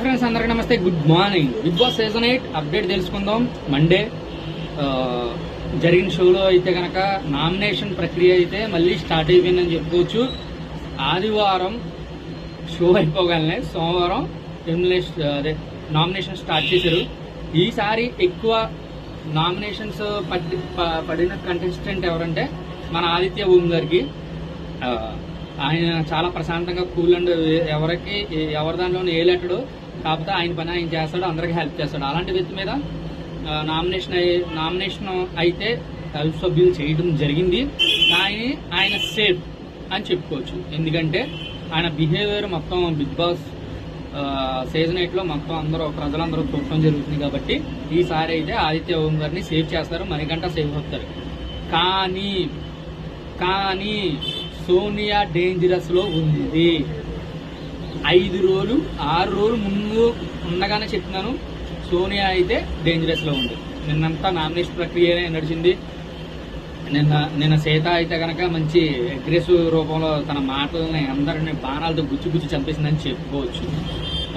Hi friends అందరికీ నమస్తే. Good morning Bigg Boss season eight update తెలుసుకుందాం. మండే జరిగిన షోలో అయితే కనుక నామినేషన్ ప్రక్రియ అయితే మళ్ళీ స్టార్ట్ అయిపోయిందని చెప్పుకోవచ్చు. ఆదివారం షో అయిపోగానే సోమవారం ఎలిమినేషన్ అదే నామినేషన్ స్టార్ట్ చేశారు. ఈసారి ఎక్కువ నామినేషన్స్ ప- పడిన కంటెస్టెంట్ ఎవరంటే మన ఆదిత్య భూమి గారికి. ఆయన చాలా ప్రశాంతంగా కూల్ అండ్ ఎవరికి ఎవరి దాంట్లో ఏలెట్టడు కాకపోతే ఆయన పని ఆయన చేస్తాడు అందరికి హెల్ప్ చేస్తాడు. అలాంటి వ్యక్తి మీద నామినేషన్ నామినేషన్ అయితే హెల్ప్ సభ్యులు చేయడం జరిగింది. కానీ ఆయన సేఫ్ అని చెప్పుకోవచ్చు. ఎందుకంటే ఆయన బిహేవియర్ మొత్తం బిగ్ బాస్ సీజన్ ఎయిట్లో మొత్తం అందరూ ప్రజలందరూ చూడటం జరుగుతుంది కాబట్టి ఈసారి అయితే ఆదిత్య ఓం గారిని సేవ్ చేస్తారు మణికంట సేవ్ అవుతారు. కానీ కానీ సోనియా డేంజరస్లో ఉంది. ఐదు రోజులు ఆరు రోజులు ముందు ఉండగానే చెప్తున్నాను సోనియా అయితే డేంజరస్లో ఉంది. నిన్నంతా నామినేషన్ ప్రక్రియ నడిచింది. నిన్న నిన్న సీత అయితే కనుక మంచి అగ్రెసివ్ రూపంలో తన మాటలని అందరిని బాణాలతో గుచ్చి గుచ్చి చంపేసిందని చెప్పుకోవచ్చు.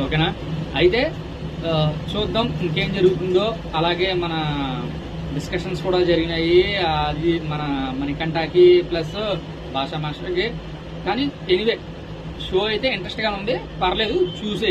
ఓకేనా? అయితే చూద్దాం ఇంకేం జరుగుతుందో. అలాగే మన డిస్కషన్స్ కూడా జరిగినాయి. అది మన మణికంఠకి ప్లస్ భాషా మాస్టర్కి. కానీ ఎనివే షో అయితే ఇంట్రెస్ట్గా ఉంది పర్లేదు చూసే